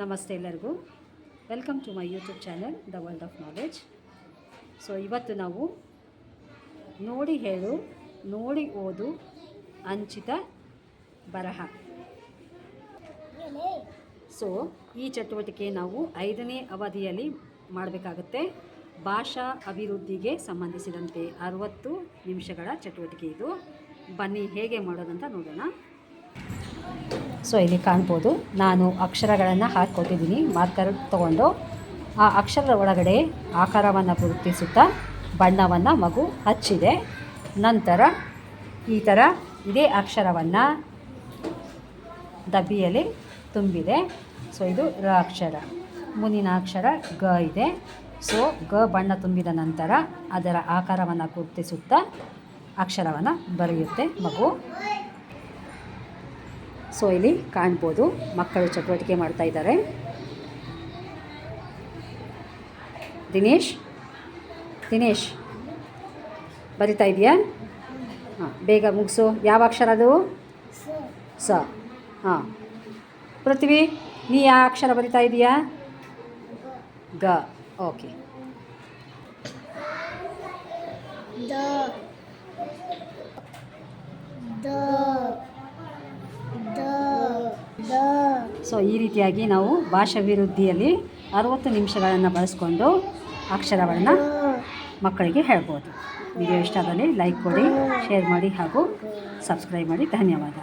ನಮಸ್ತೆ ಎಲ್ಲರಿಗೂ. Welcome to my YouTube channel the world of knowledge so ಇವತ್ತು ನಾವು ನೋಡಿ ಹೇಳು, ನೋಡಿ ಓದು ಅಂಚಿತ ಬರಹ. ಸೊ ಈ ಚಟುವಟಿಕೆ ನಾವು ಐದನೇ ಅವಧಿಯಲ್ಲಿ ಮಾಡಬೇಕಾಗುತ್ತೆ. ಭಾಷಾ ಅಭಿವೃದ್ಧಿಗೆ ಸಂಬಂಧಿಸಿದಂತೆ ಅರವತ್ತು ನಿಮಿಷಗಳ ಚಟುವಟಿಕೆ ಇದು. ಬನ್ನಿ, ಹೇಗೆ ಮಾಡೋದಂತ ನೋಡೋಣ. ಸೊ ಇಲ್ಲಿ ಕಾಣ್ಬೋದು. ನಾನು ಅಕ್ಷರಗಳನ್ನು ಹಾಕ್ಕೊಟ್ಟಿದ್ದೀನಿ ಮಾರ್ಕರ್ ತಗೊಂಡು ಆ ಅಕ್ಷರದ ಒಳಗಡೆ ಆಕಾರವನ್ನು ಗುರುತಿಸುತ್ತಾ ಬಣ್ಣವನ್ನು ಮಗು ಹಚ್ಚಿದೆ. ನಂತರ ಈ ಥರ ಇದೇ ಅಕ್ಷರವನ್ನು ಡಬ್ಬಿಯಲ್ಲಿ ತುಂಬಿದೆ. ಸೊ ಇದು ರ ಅಕ್ಷರ. ಮುಂದಿನ ಅಕ್ಷರ ಗ ಇದೆ. ಸೊ ಗ ಬಣ್ಣ ತುಂಬಿದ ನಂತರ ಅದರ ಆಕಾರವನ್ನು ಗುರುತಿಸುತ್ತಾ ಅಕ್ಷರವನ್ನು ಬರೆಯುತ್ತೆ ಮಗು. ಸೊ ಇಲ್ಲಿ ಕಾಣ್ಬೋದು. ಮಕ್ಕಳು ಚಟುವಟಿಕೆ ಮಾಡ್ತಾ ಇದ್ದಾರೆ. ದಿನೇಶ್ ದಿನೇಶ್, ಬರಿತಾ ಇದೆಯಾ ಹಾಂ, ಬೇಗ ಮುಗಿಸು. ಯಾವ ಅಕ್ಷರ ಅದು? ಸ. ಹಾಂ. ಪೃಥ್ವಿ, ನೀ ಯಾವ ಅಕ್ಷರ ಬರಿತಾ ಇದೆಯಾ ಗ. ಓಕೆ. the ಸೊ ಈ ರೀತಿಯಾಗಿ ನಾವು ಭಾಷಾಭಿವೃದ್ಧಿಯಲ್ಲಿ ಅರವತ್ತು ನಿಮಿಷಗಳನ್ನು ಬಳಸ್ಕೊಂಡು ಅಕ್ಷರವನ್ನು ಮಕ್ಕಳಿಗೆ ಹೇಳ್ಬೋದು. ವಿಡಿಯೋ ಇಷ್ಟ ಆದಲ್ಲಿ ಲೈಕ್ ಕೊಡಿ, ಶೇರ್ ಮಾಡಿ ಹಾಗೂ ಸಬ್ಸ್ಕ್ರೈಬ್ ಮಾಡಿ. ಧನ್ಯವಾದ.